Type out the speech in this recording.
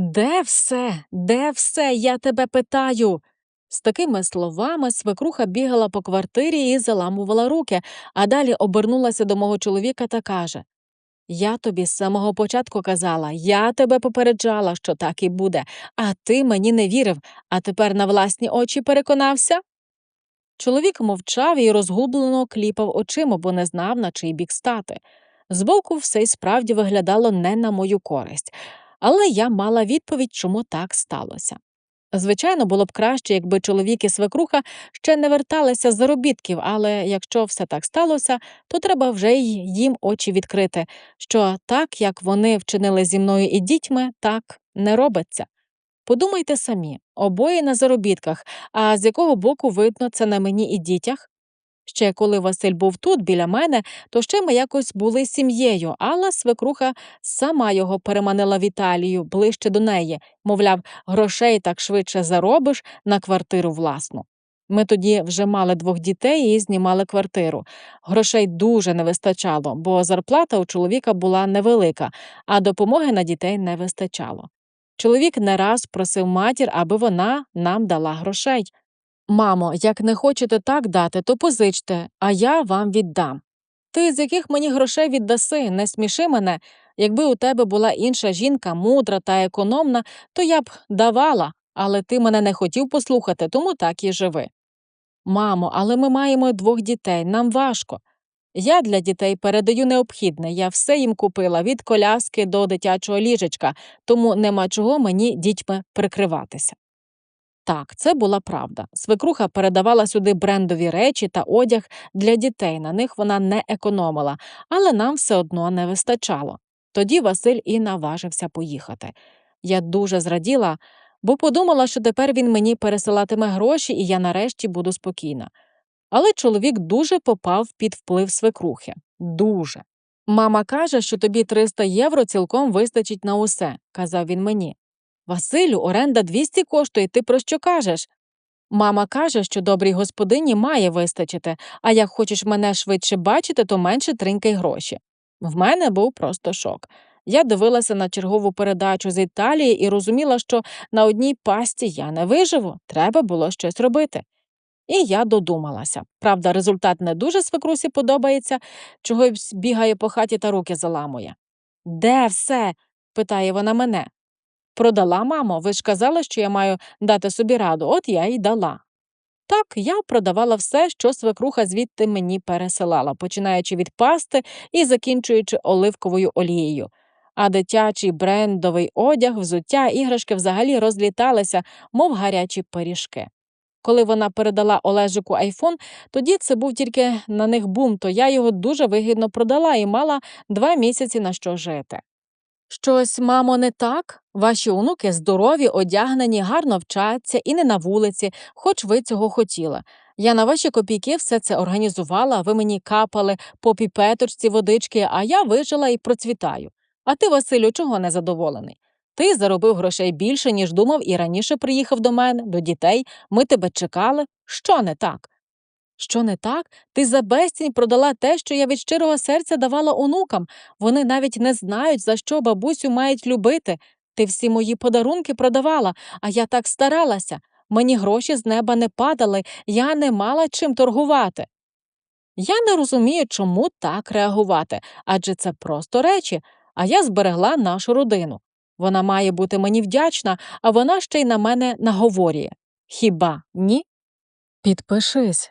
Де все? Де все? Я тебе питаю. З такими словами свекруха бігала по квартирі і заламувала руки, а далі обернулася до мого чоловіка та каже: Я тобі з самого початку казала, я тебе попереджала, що так і буде, а ти мені не вірив, а тепер на власні очі переконався. Чоловік мовчав і розгублено кліпав очима, бо не знав, на чий бік стати. Збоку все й справді виглядало не на мою користь, але я мала відповідь, чому так сталося. Звичайно, було б краще, якби чоловік і свекруха ще не верталися з заробітків, але якщо все так сталося, то треба вже й їм очі відкрити, що так, як вони вчинили зі мною і дітьми, так не робиться. Подумайте самі, обоє на заробітках, а з якого боку видно це на мені і дітях? Ще коли Василь був тут біля мене, то ще ми якось були сім'єю, але свекруха сама його переманила в Італію ближче до неї, мовляв, грошей так швидше заробиш на квартиру власну. Ми тоді вже мали двох дітей і знімали квартиру. Грошей дуже не вистачало, бо зарплата у чоловіка була невелика, а допомоги на дітей не вистачало. Чоловік не раз просив матір, аби вона нам дала грошей. Мамо, як не хочете так дати, то позичте, а я вам віддам. Ти з яких мені грошей віддаси, не сміши мене. Якби у тебе була інша жінка, мудра та економна, то я б давала, але ти мене не хотів послухати, тому так і живи. Мамо, але ми маємо двох дітей, нам важко. Я для дітей передаю необхідне, я все їм купила від коляски до дитячого ліжечка, тому нема чого мені дітьми прикриватися. Так, це була правда. Свекруха передавала сюди брендові речі та одяг для дітей, на них вона не економила, але нам все одно не вистачало. Тоді Василь і наважився поїхати. Я дуже зраділа, бо подумала, що тепер він мені пересилатиме гроші, і я нарешті буду спокійна. Але чоловік дуже попав під вплив свекрухи. Дуже. Мама каже, що тобі 300 євро цілком вистачить на усе, казав він мені. Василю, оренда 200 коштує, ти про що кажеш? Мама каже, що добрій господині має вистачити, а як хочеш мене швидше бачити, то менше тринькай гроші. В мене був просто шок. Я дивилася на чергову передачу з Італії і розуміла, що на одній пасті я не виживу, треба було щось робити. І я додумалася. Правда, результат не дуже свекрусі подобається, чогось бігає по хаті та руки заламує. Де все? питає вона мене. Продала, мамо, ви ж казали, що я маю дати собі раду, от я й дала. Так, я продавала все, що свекруха звідти мені пересилала, починаючи від пасти і закінчуючи оливковою олією. А дитячий брендовий одяг, взуття, іграшки взагалі розліталися, мов гарячі пиріжки. Коли вона передала Олежику айфон, тоді це був тільки на них бум, то я його дуже вигідно продала і мала два місяці на що жити. Щось, мамо, не так? Ваші онуки здорові, одягнені, гарно вчаться і не на вулиці, хоч ви цього хотіли. Я на ваші копійки все це організувала, ви мені капали по піпеточці водички, а я вижила і процвітаю. А ти, Василю, чого не задоволений? Ти заробив грошей більше, ніж думав, і раніше приїхав до мене, до дітей, ми тебе чекали. Що не так? Що не так? Ти за безцінь продала те, що я від щирого серця давала онукам. Вони навіть не знають, за що бабусю мають любити. Ти всі мої подарунки продавала, а я так старалася. Мені гроші з неба не падали, я не мала чим торгувати. Я не розумію, чому так реагувати, адже це просто речі, а я зберегла нашу родину. Вона має бути мені вдячна, а вона ще й на мене наговорює. Хіба ні? Підпишись,